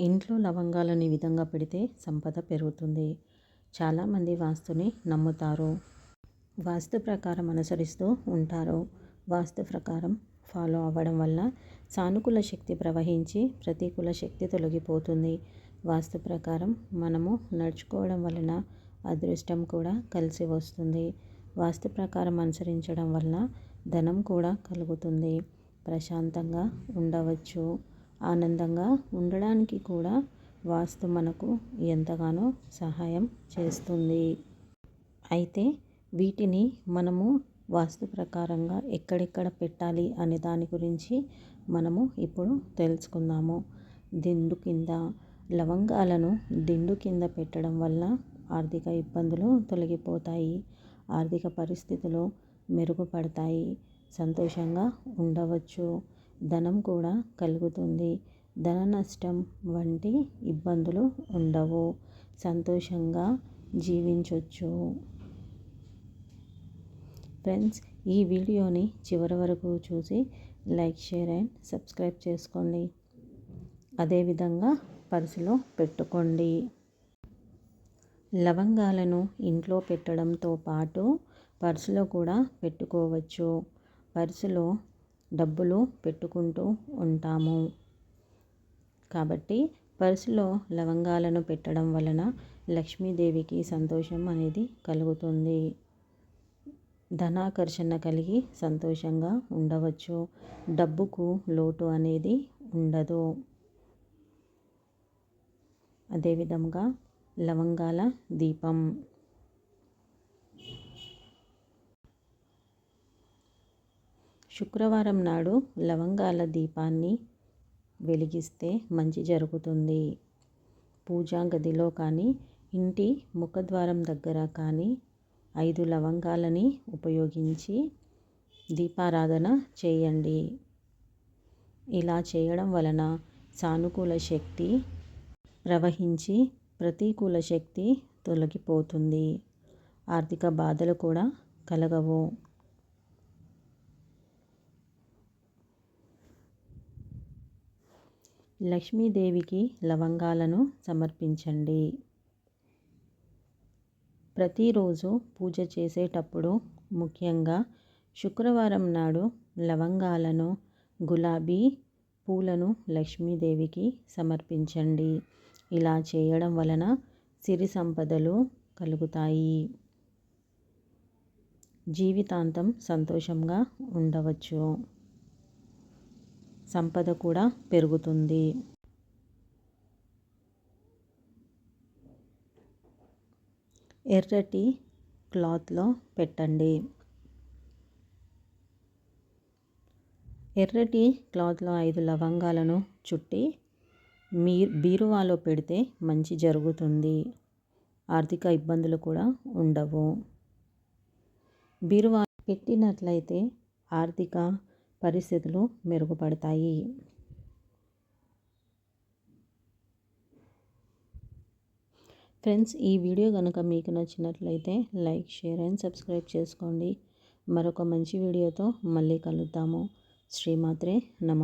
ఇంట్లో లవంగాలను ఈ విధంగా పెడితే సంపద పెరుగుతుంది. చాలామంది వాస్తుని నమ్ముతారు. వాస్తు ప్రకారం అనుసరిస్తూ ఉంటారు. వాస్తు ప్రకారం ఫాలో అవ్వడం వల్ల సానుకూల శక్తి ప్రవహించి ప్రతికూల శక్తి తొలగిపోతుంది. వాస్తు ప్రకారం మనము నడుచుకోవడం వలన అదృష్టం కూడా కలిసి వస్తుంది. వాస్తు ప్రకారం అనుసరించడం వల్ల ధనం కూడా కలుగుతుంది. ప్రశాంతంగా ఉండవచ్చు. ఆనందంగా ఉండడానికి కూడా వాస్తు మనకు ఎంతగానో సహాయం చేస్తుంది. అయితే వీటిని మనము వాస్తు ప్రకారంగా ఎక్కడెక్కడ పెట్టాలి అనే దాని గురించి మనము ఇప్పుడు తెలుసుకుందాము. దిండు కింద లవంగాలను దిండు కింద పెట్టడం వల్ల ఆర్థిక ఇబ్బందులు తొలగిపోతాయి. ఆర్థిక పరిస్థితులు మెరుగుపడతాయి. సంతోషంగా ఉండవచ్చు. ధనం కూడా కలుగుతుంది. ధన నష్టం వంటి ఇబ్బందులు ఉండవు. సంతోషంగా జీవించవచ్చు ఫ్రెండ్స్ ఈ వీడియోని చివరి వరకు చూసి లైక్ షేర్ అండ్ సబ్స్క్రైబ్ చేసుకోండి. అదేవిధంగా పర్సులో పెట్టుకోండి. లవంగాలను ఇంట్లో పెట్టడంతో పాటు పర్సులో కూడా పెట్టుకోవచ్చు. పర్సులో డబ్బులు పెట్టుకుంటూ ఉంటాము. కాబట్టి పర్సులో లవంగాలను పెట్టడం వలన లక్ష్మీదేవికి సంతోషం అనేది కలుగుతుంది. ధనాకర్షణ కలిగి సంతోషంగా ఉండవచ్చు. డబ్బుకు లోటు అనేది ఉండదు. అదేవిధంగా లవంగాల దీపం. శుక్రవారం నాడు లవంగాల దీపాన్ని వెలిగిస్తే మంచి జరుగుతుంది. పూజా గదిలో కానీ ఇంటి ముఖద్వారం దగ్గర కానీ ఐదు లవంగాలని ఉపయోగించి దీపారాధన చేయండి. ఇలా చేయడం వలన సానుకూల శక్తి ప్రవహించి ప్రతికూల శక్తి తొలగిపోతుంది. ఆర్థిక బాధలు కూడా కలగవు. లక్ష్మీదేవికి లవంగాలను సమర్పించండి. ప్రతిరోజు పూజ చేసేటప్పుడు ముఖ్యంగా శుక్రవారం నాడు లవంగాలను గులాబీ పూలను లక్ష్మీదేవికి సమర్పించండి. ఇలా చేయడం వలన సిరి సంపదలు కలుగుతాయి. జీవితాంతం సంతోషంగా ఉండవచ్చు. సంపద కూడా పెరుగుతుంది. ఎర్రటి క్లాత్లో పెట్టండి. ఎర్రటి క్లాత్లో ఐదు లవంగాలను చుట్టి మీ బీరువాలో పెడితే మంచి జరుగుతుంది. ఆర్థిక ఇబ్బందులు కూడా ఉండవు. బీరువా పెట్టినట్లయితే ఆర్థిక పరిస్థితులు మెరుగుపడతాయి. ఫ్రెండ్స్ ఈ వీడియో కనుక మీకు నచ్చినట్లయితే లైక్ షేర్ అండ్ సబ్స్క్రైబ్ చేసుకోండి. మరొక మంచి వీడియోతో మళ్ళీ కలుద్దాము. శ్రీమాత్రే నమ.